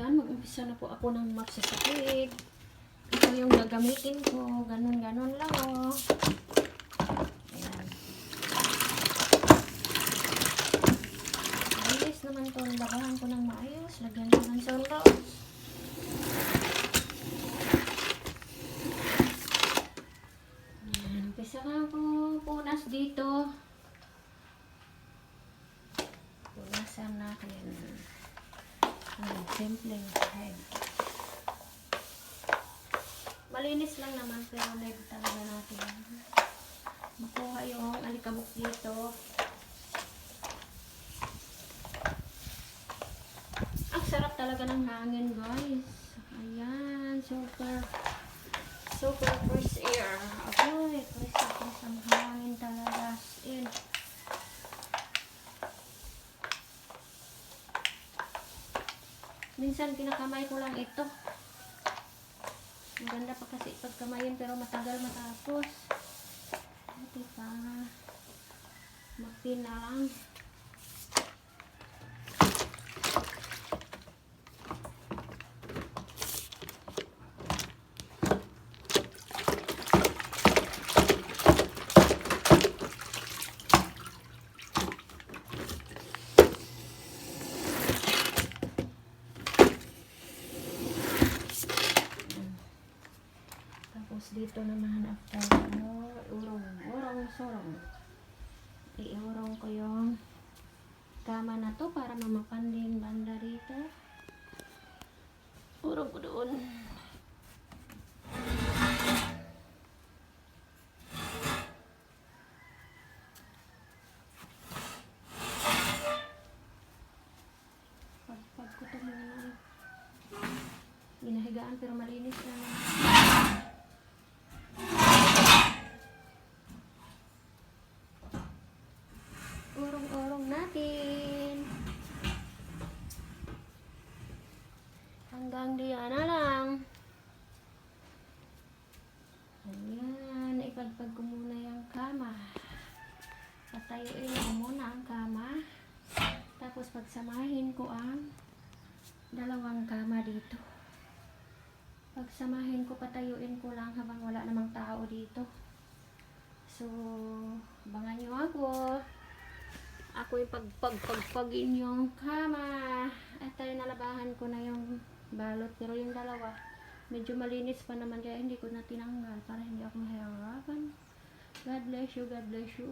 Ayan, mag-umpisa na po ako ng magsasakit. Ito yung gagamitin ko. Ganon-ganon lang, oh. Ayan. Ayos naman to. Labahan ko ng maayos. Lagyan ko ng sunrox. Simpleng head. Malinis lang naman pero leg talaga natin. Makuha yung alikabok dito. Ang sarap talaga ng hangin guys. Ayan, super super fresh air. Aboy, fresh fresh ang hangin talaga. As in. Minsan pinakamay ko lang ito. Maganda pa kasi pagkamayin pero matagal matapos. Ito pa. Magpina lang. Dito naman after ano, urong, urong, sorong. Iurong ko yung kama na to para mamapan din banda rito. Urong ko doon. Pagpag ko to muna. Ginahigaan pero malinis na Hanggang diyan na lang. Ayan, ipadpag ko muna yung kama. Patayuin ko muna ang kama. Tapos pagsamahin ko ang dalawang kama dito. Pagsamahin ko, patayuin ko lang habang wala namang tao dito. So, abangan nyo ako. Ako yung pagpagpagpagin yung kama. At tayo nalabahan ko na yung balot. Pero yung dalawa, medyo malinis pa naman. Kaya hindi ko na tinanggal para hindi ako mahirapan. God bless you, God bless you.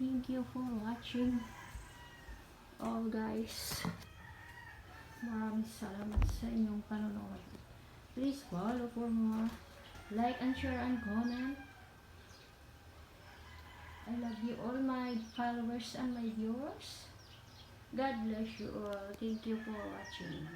Thank you for watching. All guys. Maraming salamat sa inyong panonood. Please follow for more. Like and share and comment. I love you all my followers and my viewers. God bless you all. Thank you for watching.